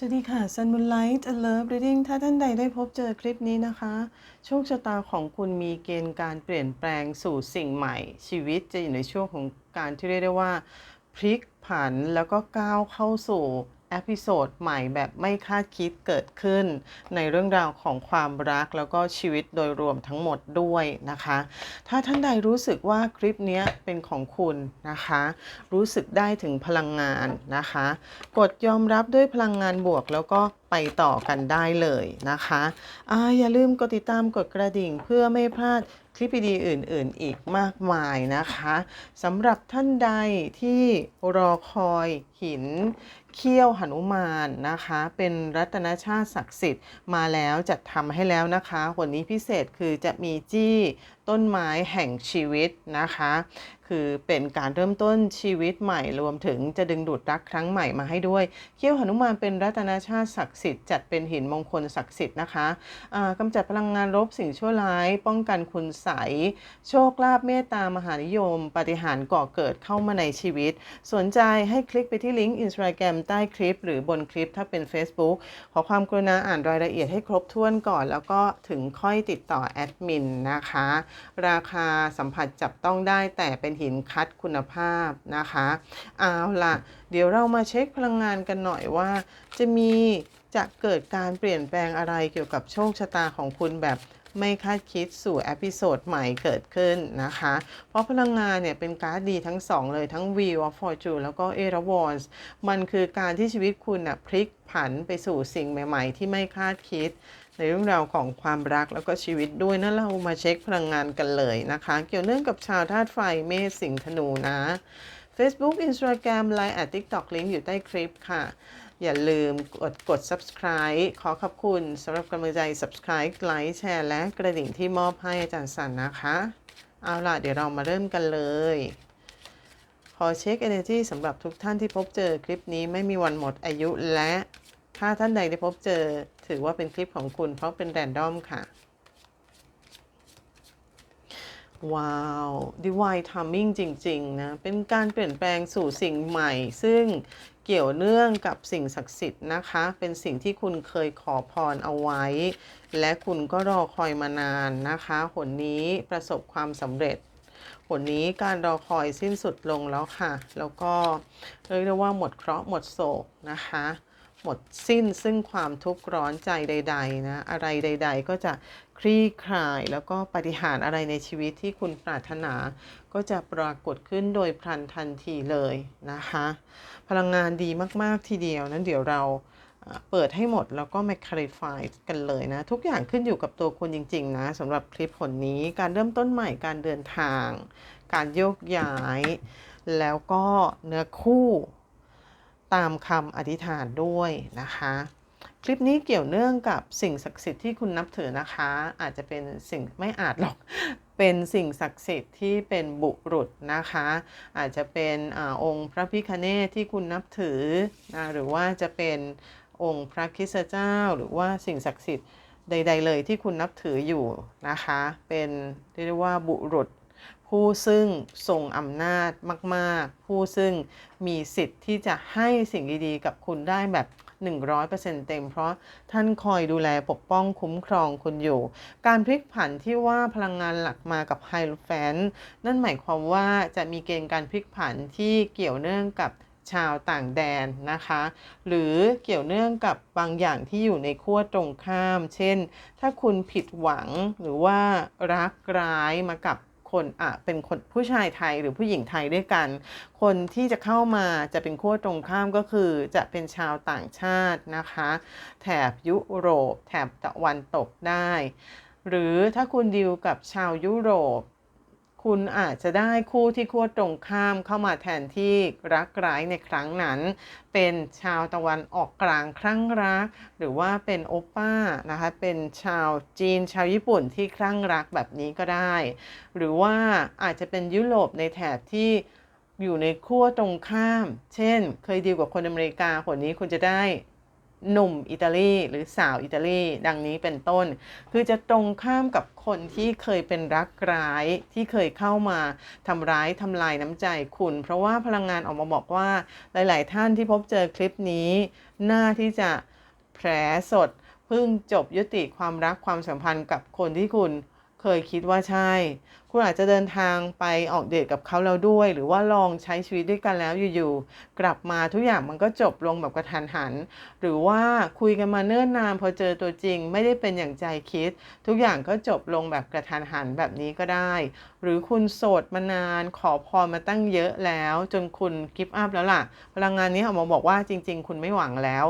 สวัสดีค่ะ Sun Moonlight a Love Reading ถ้าท่านใดได้พบเจอคลิปนี้นะคะ โชคชะตาของคุณมีเกณฑ์การเปลี่ยนแปลงสู่สิ่งใหม่ ชีวิตจะอยู่ในช่วงของการที่เรียกได้ว่า พลิกผันแล้วก็ก้าวเข้าสู่ เอพิโซดใหม่แบบไม่คาดคิดเกิดขึ้น ในเรื่องราวของความรักแล้วก็ชีวิตโดยรวมทั้งหมดด้วยนะคะ ถ้าท่านใดรู้สึกว่าคลิปนี้เป็นของคุณนะคะ รู้สึกได้ถึงพลังงานนะคะ กดยอมรับด้วยพลังงานบวกแล้วก็ไปต่อกันได้เลยนะคะอาอย่าลืมกดติดตามกดกระดิ่งเพื่อไม่พลาดคลิปดีอื่น ๆ อีกมากมายนะคะสำหรับท่านใดที่รอคอยหิน เขี้ยวหนุมานนะคะ เป็นรัตนชาติศักดิ์สิทธิ์มาแล้วจัดทำให้แล้วนะคะวันนี้พิเศษคือจะมีจี้ต้นไม้แห่งชีวิตนะคะ คือเป็นการเริ่มต้นชีวิตใหม่รวมถึงจะดึงดูดรักครั้งใหม่มาให้ด้วย เขี้ยวหนุมานเป็นรัตนชาติศักดิ์สิทธิ์จัดเป็นหินมงคลศักดิ์สิทธิ์นะคะอ่ากำจัดพลังงานลบสิ่งชั่วร้าย ป้องกันคุณใสโชคลาภเมตตามหานิยม ปฏิหารก่อเกิดเข้ามาในชีวิต สนใจให้คลิกไปที่ลิงก์อินสตาแกรมใต้คลิป หรือบนคลิปถ้าเป็น Facebook ขอความกรุณาอ่านรายละเอียดให้ครบถ้วนก่อน แล้วก็ถึงค่อยติดต่อแอดมินนะคะ ราคาสัมผัสจับต้องได้แต่เป็นหินคัดคุณภาพนะคะเอาล่ะเดี๋ยวเรามาเช็คพลังงานกันหน่อยว่า จะมีจะเกิดการเปลี่ยนแปลงอะไรเกี่ยวกับโชคชะตาของคุณแบบไม่คาดคิดสู่เอพิโซดใหม่เกิดขึ้นนะคะ เพราะพลังงานเนี่ยเป็นการ์ดดีทั้งสองเลยทั้ง Wheel of Fortune แล้วก็ Eight of Wands มันคือการที่ชีวิตคุณน่ะพลิกผันไปสู่สิ่งใหม่ ๆ ที่ไม่คาดคิด ในเรื่องราวของความรักแล้วก็ชีวิตด้วยนั่นเรามาเช็คพลังงานกันเลยนะคะ เกี่ยวเนื่องกับชาวธาตุไฟเมษสิงห์ธนูนะ Facebook Instagram Line และ TikTok ลิงก์อยู่ใต้คลิปค่ะ อย่าลืมกดกด subscribe ขอขอบคุณสำหรับกำลังใจ subscribe ไลค์แชร์และกระดิ่งที่มอบให้อาจารย์สันนะคะ เอาล่ะ เดี๋ยวเรามาเริ่มกันเลยขอเช็ค energy สำหรับทุกท่านที่พบเจอคลิปนี้ไม่มีวันหมดอายุและ ถ้าท่านใดได้พบเจอถือว่าเป็นคลิปของคุณ เพราะเป็นแรนดอมค่ะ ว้าว divine timing จริง ๆ นะ เป็นการเปลี่ยนแปลงสู่สิ่งใหม่ ซึ่งเกี่ยวเนื่องกับสิ่งศักดิ์สิทธิ์นะคะ เป็นสิ่งที่คุณเคยขอพรเอาไว้ และคุณก็รอคอยมานานนะคะหนนี้ประสบความสำเร็จผลนี้การรอคอยสิ้นสุดลงแล้วค่ะ แล้วก็เรียกได้ว่าหมดเคราะห์หมดโศกนะคะ หมดสิ้นซึ่งความทุกข์ร้อนใจใด ๆ นะ อะไรใด ๆ ก็จะคลี่คลายแล้วก็ปฏิหารอะไรในชีวิตที่คุณปรารถนา ก็จะปรากฏขึ้นโดยพลันทันทีเลยนะคะ พลังงานดีมากๆทีเดียวนั้นเดี๋ยวเราเปิดให้หมดแล้วก็มา clarify กันเลยนะ ทุกอย่างขึ้นอยู่กับตัวคุณจริง ๆ นะสำหรับคลิปผลนี้การเริ่มต้นใหม่การเดินทาง การโยกย้าย แล้วก็เนื้อคู่ ตามคำอธิษฐานด้วยนะคะ คลิปนี้เกี่ยวเนื่องกับสิ่งศักดิ์สิทธิ์ที่คุณนับถือนะคะ อาจจะเป็นสิ่งไม่อาจหรอกเป็นสิ่งศักดิ์สิทธิ์ที่เป็นบุรุษนะคะ อาจจะเป็นอองค์พระพิคเนศที่คุณนับถือนะหรือว่าจะเป็นองค์พระคริสเจ้า หรือว่าสิ่งศักดิ์สิทธิ์ใด ๆ เลยที่คุณนับถืออยู่นะคะ เป็นเรียกว่าบุรุษ ผู้ซึ่งทรงอำนาจมาก ๆ ผู้ซึ่งมีสิทธิ์ที่จะให้สิ่งดีๆ กับคุณได้แบบ 100%เต็ม เพราะท่านคอยดูแลปกป้องคุ้มครองคุณอยู่ การพลิกผันที่ว่าพลังงานหลักมากับไฮโลแฟนนั่นหมายความว่าจะมีเกณฑ์การพลิกผันที่เกี่ยวเนื่องกับชาวต่างแดนนะคะ หรือเกี่ยวเนื่องกับบางอย่างที่อยู่ในขั้วตรงข้าม เช่น ถ้าคุณผิดหวังหรือว่ารักร้ายมากับ คนอะเป็นคนผู้ชายไทยหรือผู้หญิงไทยด้วยกัน คนที่จะเข้ามาจะเป็นขั้วตรงข้ามก็คือจะเป็นชาวต่างชาตินะคะ แถบยุโรป แถบตะวันตกได้ หรือถ้าคุณดีลกับชาวยุโรป คุณอาจจะได้คู่ที่ขั้วตรงข้ามเข้ามาแทนที่รักร้ายในครั้งนั้น เป็นชาวตะวันออกกลางคลั่งรัก หรือว่าเป็นโอป้านะคะเป็นชาวจีนชาวญี่ปุ่นที่คลั่งรักแบบนี้ก็ได้ หรือว่าอาจจะเป็นยุโรปในแถบที่อยู่ในขั้วตรงข้าม เช่น เคยดีลกับคนอเมริกาคนนี้คุณจะได้ หนุ่มอิตาลีหรือสาวอิตาลีดังนี้เป็นต้น คือจะตรงข้ามกับคนที่เคยเป็นรักร้ายที่เคยเข้ามาทำร้ายทำลายน้ำใจคุณ เพราะว่าพลังงานออกมาบอกว่าหลาย ๆ ท่านที่พบเจอคลิปนี้น่าที่จะแผลสดเพิ่งจบยุติความรักความสัมพันธ์กับคนที่คุณเคยคิดว่าใช่ คุณอาจจะเดินทางไปออกเดทกับเขาแล้วด้วย หรือว่าลองใช้ชีวิตด้วยกันแล้วอยู่ๆกลับมาทุกอย่างมันก็จบลงแบบกระทันหัน หรือว่าคุยกันมาเนิ่นนานพอเจอตัวจริง ไม่ได้เป็นอย่างใจคิด ทุกอย่างก็จบลงแบบกระทันหันแบบนี้ก็ได้ หรือคุณโสดมานานขอพรมาตั้งเยอะแล้ว จนคุณกิฟต์อัพแล้วล่ะ พลังงานนี้ออกมาบอกว่าจริง ๆ คุณไม่หวังแล้ว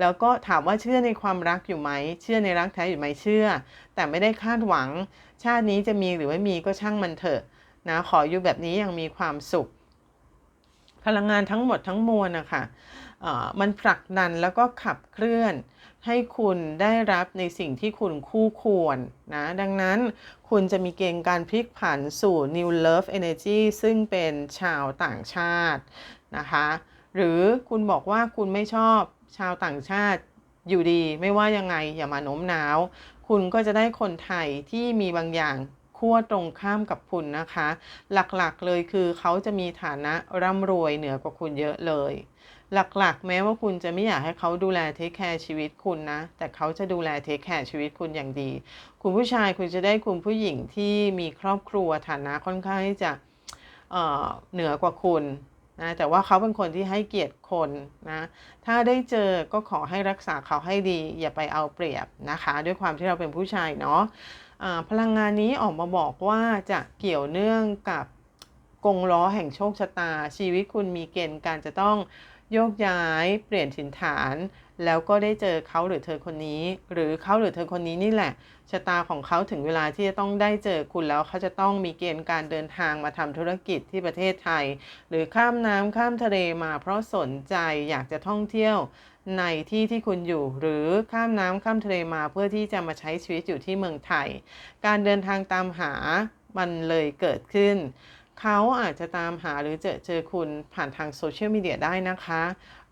แล้วก็ถามว่าเชื่อในความรักอยู่ไหม เชื่อในรักแท้อยู่ไหมเชื่อ แต่ไม่ได้คาดหวัง ชาตินี้จะมีหรือไม่มีก็ช่างมันเถอะนะขออยู่แบบนี้ยังมีความสุข พลังงานทั้งหมดทั้งมวลนะคะะมันผลักดันแล้วก็ขับเคลื่อน ให้คุณได้รับในสิ่งที่คุณคู่ควรนะ ดังนั้นคุณจะมีเกณฑ์การพลิกผันสู่ New Love Energy ซึ่งเป็นชาวต่างชาตินะคะ หรือคุณบอกว่าคุณไม่ชอบ ชาวต่างชาติอยู่ดี ไม่ว่ายังไงอย่ามาโน้มน้าว คุณก็จะได้คนไทยที่มีบางอย่างขั้วตรงข้ามกับคุณนะคะ หลักๆเลยคือเขาจะมีฐานะร่ำรวยเหนือกว่าคุณเยอะเลย หลักๆ แม้ว่าคุณจะไม่อยากให้เขาดูแลเทคแคร์ชีวิตคุณนะ แต่เขาจะดูแลเทคแคร์ชีวิตคุณอย่างดี คุณผู้ชายคุณจะได้คุณผู้หญิงที่มีครอบครัวฐานะค่อนข้างที่จะเเหนือกว่าคุณ นะแต่ว่าเขาเป็นคนที่ให้เกียรติคนนะถ้าได้เจอก็ขอให้รักษาเขาให้ดี อย่าไปเอาเปรียบนะคะ ด้วยความที่เราเป็นผู้ชายเนาะะพลังงานนี้ออกมาบอกว่าจะเกี่ยวเนื่องกับกงล้อแห่งโชคชะตา ชีวิตคุณมีเกณฑ์การจะต้อง โยกย้ายเปลี่ยนถิ่นฐาน แล้วก็ได้เจอเขาหรือเธอคนนี้ หรือเขาหรือเธอคนนี้นี่แหละชะตาของเขาถึงเวลาที่จะต้องได้เจอคุณแล้วเขาจะต้องมีเกณฑ์การเดินทางมาทำธุรกิจที่ประเทศไทย หรือข้ามน้ำข้ามทะเลมาเพราะสนใจอยากจะท่องเที่ยวในที่ที่คุณอยู่หรือข้ามน้ำข้ามทะเลมาเพื่อที่จะมาใช้ชีวิตอยู่ที่เมืองไทย การเดินทางตามหามันเลยเกิดขึ้น เขาอาจจะตามหาหรือเจอเจอคุณผ่านทางโซเชียลมีเดียได้นะคะ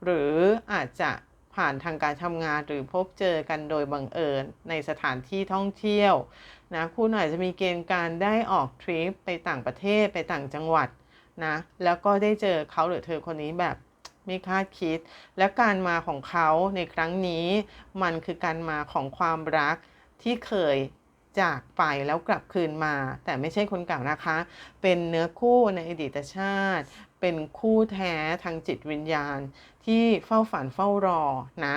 หรืออาจจะผ่านทางการทำงานหรือพบเจอกันโดยบังเอิญในสถานที่ท่องเที่ยวนะคุณอาจจะมีเกณฑ์การได้ออกทริปไปต่างประเทศไปต่างจังหวัดนะแล้วก็ได้เจอเขาหรือเธอคนนี้แบบไม่คาดคิด และการมาของเขาในครั้งนี้ มันคือการมาของความรักที่เคย จากไปแล้วกลับคืนมา แต่ไม่ใช่คนเก่านะคะ เป็นเนื้อคู่ในอดีตชาติ เป็นคู่แท้ทางจิตวิญญาณ ที่เฝ้าฝันเฝ้ารอนะ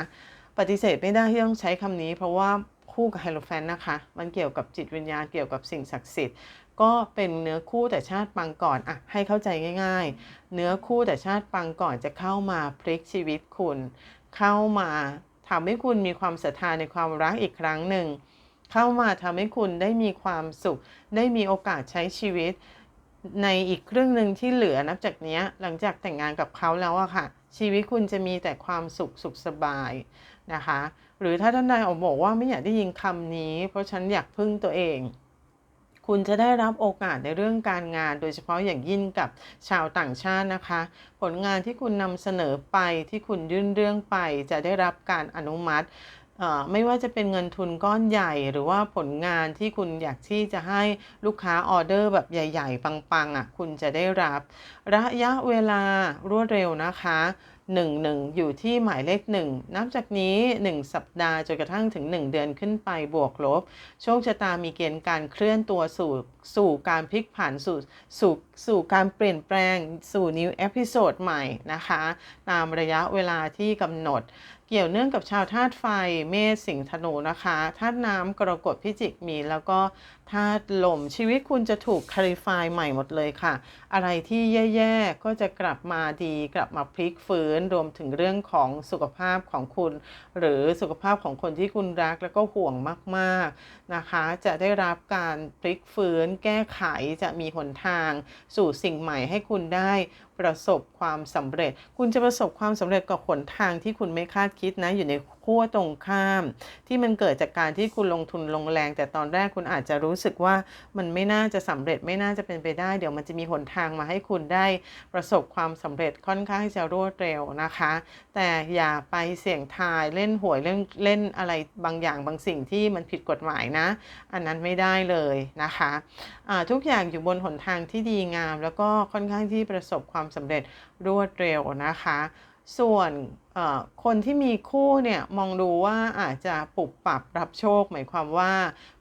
ปฏิเสธไม่ได้ที่ต้องใช้คำนี้ เพราะว่าคู่กับไฮโลแฟนนะคะ มันเกี่ยวกับจิตวิญญาณเกี่ยวกับสิ่งศักดิ์สิทธิ์ ก็เป็นเนื้อคู่แต่ชาติปังก่อนอะให้เข้าใจง่าย ๆ เนื้อคู่แต่ชาติปังก่อนจะเข้ามาพลิกชีวิตคุณ เข้ามาทำให้คุณมีความศรัทธาในความรักอีกครั้งหนึ่ง เข้ามาทำให้คุณได้มีความสุข ได้มีโอกาสใช้ชีวิต ในอีกครึ่งหนึ่งที่เหลือนับจากนี้หลังจากแต่งงานกับเขาแล้วอะค่ะ ชีวิตคุณจะมีแต่ความสุขสุขสบายนะคะ หรือถ้าท่านใดออกบอกว่าไม่อยากได้ยินคำนี้ เพราะฉันอยากพึ่งตัวเองคุณจะได้รับโอกาสในเรื่องการงาน โดยเฉพาะอย่างยิ่งกับชาวต่างชาตินะคะ ผลงานที่คุณนำเสนอไปที่คุณยื่นเรื่องไปจะได้รับการอนุมัติ ไม่ว่าจะเป็นเงินทุนก้อนใหญ่หรือว่าผลงานที่คุณอยากที่จะให้ลูกค้าออเดอร์แบบใหญ่ ๆ ปังๆอะคุณจะได้รับ ระยะเวลารวดเร็วนะคะ1 1 อยู่ที่หมายเลข 1 นับจากนี้ 1 สัปดาห์จนกระทั่งถึง 1 เดือนขึ้นไปบวกลบ โชคชะตามีเกณฑ์การเคลื่อนตัวสู่สู่การพลิกผันสู่สู่สู่การเปลี่ยนแปลงสู่นิวเอพิโซดใหม่นะคะ ตามระยะเวลาที่กำหนด เกี่ยวเนื่องกับชาวธาตุไฟเมษสิงห์ธนูนะคะธาตุน้ำกรกฎพิจิกมี แล้วก็ ธาตุลมชีวิตคุณจะถูกคาลิฟายใหม่หมดเลยค่ะ อะไรที่แย่ๆ ก็จะกลับมาดีกลับมาพลิกฟื้นรวมถึงเรื่องของสุขภาพของคุณ หรือสุขภาพของคนที่คุณรักแล้วก็ห่วงมากๆนะคะ จะได้รับการพลิกฟื้นแก้ไขจะมีหนทาง สู่สิ่งใหม่ให้คุณได้ประสบความสำเร็จ คุณจะประสบความสำเร็จกับหนทางที่คุณไม่คาดคิดนะอยู่ใน ขั้วตรงข้าม ที่มันเกิดจากการที่คุณลงทุนลงแรง แต่ตอนแรกคุณอาจจะรู้สึกว่ามันไม่น่าจะสำเร็จไม่น่าจะเป็นไปได้ เดี๋ยวมันจะมีหนทางมาให้คุณได้ประสบความสำเร็จค่อนข้างจะรวดเร็วนะคะ แต่อย่าไปเสี่ยงทายเล่นหวยเล่นเล่นอะไรบางอย่างบางสิ่งที่มันผิดกฎหมายนะ อันนั้นไม่ได้เลยนะคะะทุกอย่างอยู่บนหนทางที่ดีงาม แล้วก็ค่อนข้างที่ประสบความสำเร็จรวดเร็วนะคะ ส่วน คนที่มีคู่เนี่ยมองดูว่าอาจจะปรับปรับรับโชค หมายความว่า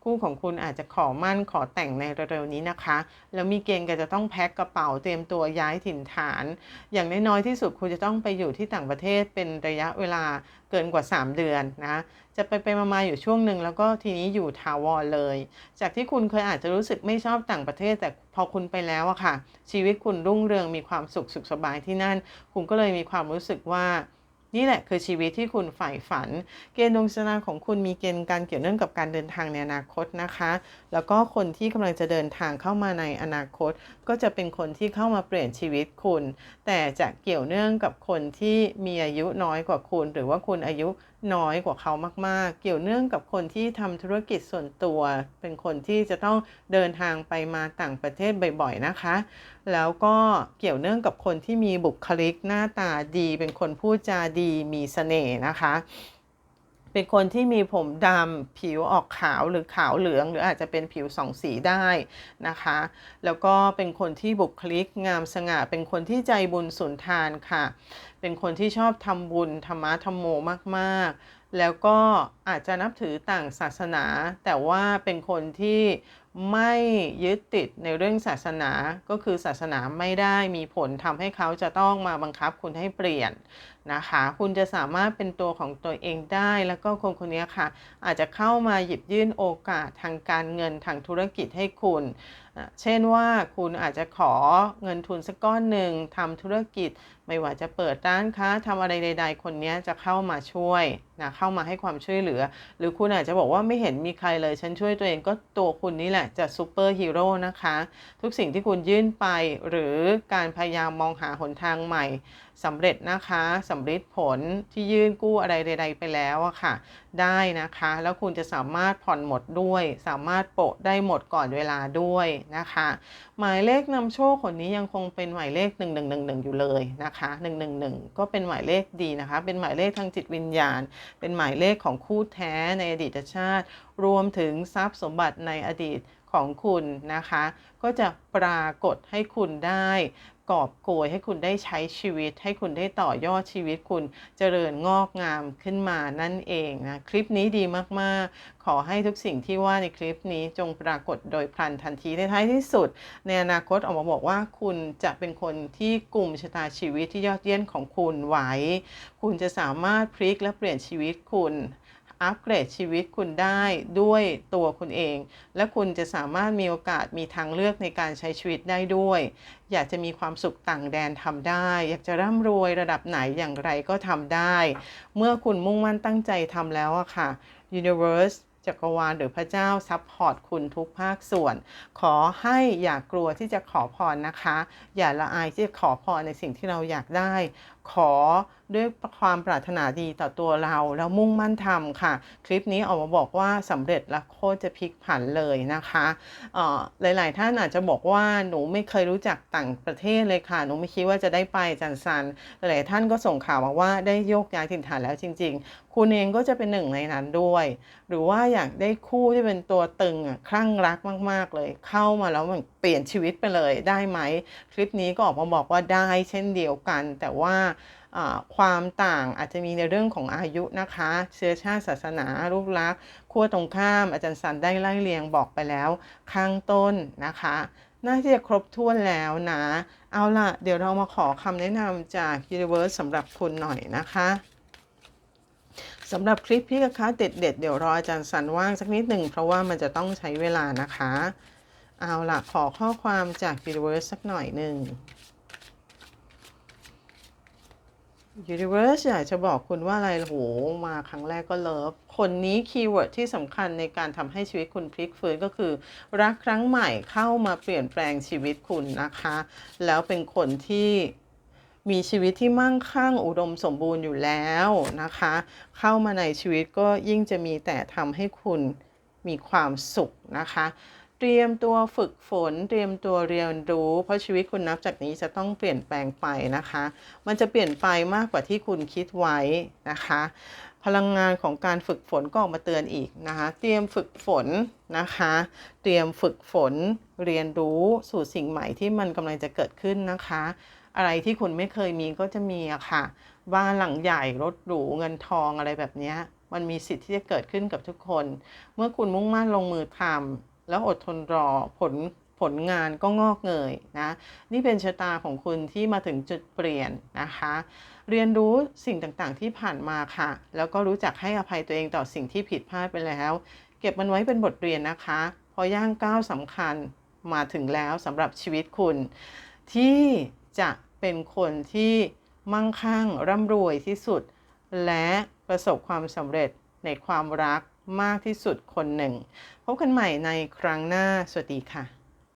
คู่ของคุณอาจจะขอมั่นขอแต่งในเร็วๆนี้นะคะ แล้วมีเกณฑ์ก็จะต้องแพ็คกระเป๋าเตรียมตัวย้ายถิ่นฐาน อย่างน้อยๆที่สุดคุณจะต้องไปอยู่ที่ต่างประเทศเป็นระยะเวลาเกินกว่า 3 เดือนนะจะไปไปมาๆอยู่ช่วงหนึ่งแล้วก็ทีนี้อยู่ทาวรเลย จากที่คุณเคยอาจจะรู้สึกไม่ชอบต่างประเทศ แต่พอคุณไปแล้วอะค่ะ ชีวิตคุณรุ่งเรืองมีความสุขสุขสบายที่นั่น คุณก็เลยมีความรู้สึกว่า นี่แหละคือชีวิตที่คุณใฝ่ฝัน เกณฑ์ดวงชะตาของคุณมีเกณฑ์การเกี่ยวเนื่องกับการเดินทางในอนาคตนะคะ แล้วก็คนที่กำลังจะเดินทางเข้ามาในอนาคต ก็จะเป็นคนที่เข้ามาเปลี่ยนชีวิตคุณ แต่จะเกี่ยวเนื่องกับคนที่มีอายุน้อยกว่าคุณ หรือว่าคุณอายุ น้อยกว่าเขามาก ๆ เกี่ยวเนื่องกับคนที่ทำธุรกิจส่วนตัว เป็นคนที่จะต้องเดินทางไปมาต่างประเทศบ่อย ๆ นะคะ แล้วก็เกี่ยวเนื่องกับคนที่มีบุคลิกหน้าตาดี เป็นคนพูดจาดีมีเสน่ห์นะคะ เป็นคนที่มีผมดำผิวออกขาวหรือขาวเหลือง หรืออาจจะเป็นผิวสองสีได้นะคะ แล้วก็เป็นคนที่บุคลิกงามสง่า เป็นคนที่ใจบุญสุนทานค่ะเป็นคนที่ชอบทำบุญธรรมะธรรมโมมากๆ แล้วก็อาจจะนับถือต่างศาสนา แต่ว่าเป็นคนที่ไม่ยึดติดในเรื่องศาสนา ก็คือศาสนาไม่ได้มีผลทำให้เขาจะต้องมาบังคับคุณให้เปลี่ยนนะคะ คุณจะสามารถเป็นตัวของตัวเองได้ แล้วก็คนคนนี้ค่ะ อาจจะเข้ามาหยิบยื่นโอกาสทางการเงินทางธุรกิจให้คุณ เช่นว่าคุณอาจจะขอเงินทุนสักก้อนหนึ่งทำธุรกิจ ไม่ว่าจะเปิดร้านค้าทำอะไรใด ๆ คนนี้จะเข้ามาช่วยนะเข้ามาให้ความช่วยเหลือ หรือคุณอาจจะบอกว่าไม่เห็นมีใครเลย ฉันช่วยตัวเองก็ตัวคุณนี่แหละจะซูเปอร์ฮีโร่นะคะ ทุกสิ่งที่คุณยื่นไปหรือการพยายามมองหาหนทางใหม่ สำเร็จนะคะสำเร็จผลที่ยื่นกู้อะไรใด ๆ ไปแล้วอะค่ะ ได้นะคะ แล้วคุณจะสามารถผ่อนหมดด้วย สามารถโปะได้หมดก่อนเวลาด้วยนะคะ หมายเลขนำโชคคนนี้ยังคงเป็นหมายเลข 1111 อยู่เลยนะคะ111 ก็เป็นหมายเลขดีนะคะ เป็นหมายเลขทางจิตวิญญาณ เป็นหมายเลขของคู่แท้ในอดีตชาติ รวมถึงทรัพย์สมบัติในอดีตของคุณนะคะ ก็จะปรากฏให้คุณได้ กอบโกยให้คุณได้ใช้ชีวิต ให้คุณได้ต่อยอดชีวิตคุณเจริญงอกงามขึ้นมานั่นเองนะคลิปนี้ดีมากๆ ขอให้ทุกสิ่งที่ว่าในคลิปนี้จงปรากฏโดยพลันทันทีในท้ายที่สุด ในอนาคตออกมาบอกว่าคุณจะเป็นคนที่กลุ่มชะตาชีวิตที่ยอดเยี่ยมของคุณไว้ คุณจะสามารถพลิกและเปลี่ยนชีวิตคุณ อัปเกรดชีวิตคุณได้ด้วยตัวคุณเอง และคุณจะสามารถมีโอกาสมีทางเลือกในการใช้ชีวิตได้ด้วย อยากจะมีความสุขต่างแดนทำได้ อยากจะร่ำรวยระดับไหนอย่างไรก็ทำได้ เมื่อคุณมุ่งมั่นตั้งใจทำแล้วอะค่ะ Universe จักรวาลหรือพระเจ้าซัพพอร์ตคุณทุกภาคส่วน ขอให้อย่ากลัวที่จะขอพรนะคะ อย่าละอายที่จะขอพรในสิ่งที่เราอยากได้ ขอด้วยความปรารถนาดีต่อตัวเราแล้วมุ่งมั่นทำค่ะ คลิปนี้ออกมาบอกว่าสำเร็จและโคตรจะพลิกผันเลยนะคะหลาย ๆ ท่านอาจจะบอกว่าหนูไม่เคยรู้จักต่างประเทศเลยค่ะ หนูไม่คิดว่าจะได้ไปจันซัน หลายท่านก็ส่งข่าวมาว่าได้โยกย้ายถิ่นฐานแล้วจริง ๆ คุณเองก็จะเป็นหนึ่งในนั้นด้วย หรือว่าอยากได้คู่ที่เป็นตัวตึงอะคลั่งรักมาก ๆ เลย เข้ามาแล้วมันเปลี่ยนชีวิตไปเลยได้ไหม คลิปนี้ก็ออกมาบอกว่าได้เช่นเดียวกัน แต่ว่าความต่างอาจจะมีในเรื่องของอายุนะคะ เชื้อชาติศาสนารูปลักษณ์ขั้วตรงข้าม อาจารย์สันได้ไล่เรียงบอกไปแล้ว ข้างต้นนะคะน่าจะครบถ้วนแล้วนะ เอาล่ะ เดี๋ยวเรามาขอคำแนะนำจาก Universe สำหรับคุณหน่อยนะคะ สำหรับคลิปพี่กะคะเด็ดๆเเดี๋ยวรออาจารย์สันว่างสักนิดหนึ่งเพราะว่ามันจะต้องใช้เวลานะคะ เอาล่ะขอข้อความจาก Universe สักหน่อยหนึ่ง Universe อยากจะบอกคุณว่าอะไรโหมาครั้งแรกก็เลิฟ คนนี้คีย์เวิร์ดที่สำคัญในการทำให้ชีวิตคุณพลิกฟื้นก็คือ รักครั้งใหม่เข้ามาเปลี่ยนแปลงชีวิตคุณนะคะ แล้วเป็นคนที่ มีชีวิตที่มั่งคั่งอุดมสมบูรณ์อยู่แล้วนะคะ เข้ามาในชีวิตก็ยิ่งจะมีแต่ทำให้คุณมีความสุขนะคะ เตรียมตัวฝึกฝน เตรียมตัวเรียนรู้ เพราะชีวิตคุณนับจากนี้จะต้องเปลี่ยนแปลงไปนะคะ มันจะเปลี่ยนไปมากกว่าที่คุณคิดไว้นะคะ พลังงานของการฝึกฝนก็ออกมาเตือนอีกนะคะ เตรียมฝึกฝนนะคะ เตรียมฝึกฝนเรียนรู้สู่สิ่งใหม่ที่มันกำลังจะเกิดขึ้นนะคะ อะไรที่คุณไม่เคยมีก็จะมีอะค่ะ บ้านหลังใหญ่รถหรูเงินทองอะไรแบบนี้มันมีสิทธิ์ที่จะเกิดขึ้นกับทุกคน เมื่อคุณมุ่งมั่นลงมือทำแล้วอดทนรอผลผลงานก็งอกเงยนะ นี่เป็นชะตาของคุณที่มาถึงจุดเปลี่ยนนะคะ เรียนรู้สิ่งต่างๆที่ผ่านมาค่ะ แล้วก็รู้จักให้อภัยตัวเองต่อสิ่งที่ผิดพลาดไปแล้ว เก็บมันไว้เป็นบทเรียนนะคะเพอย่างก้าวสำคัญมาถึงแล้วสำหรับชีวิตคุณ ที่จะ เป็นคนที่มั่งคั่งร่ำรวยที่สุด และประสบความสำเร็จในความรักมากที่สุดคนหนึ่ง พบกันใหม่ในครั้งหน้า สวัสดีค่ะ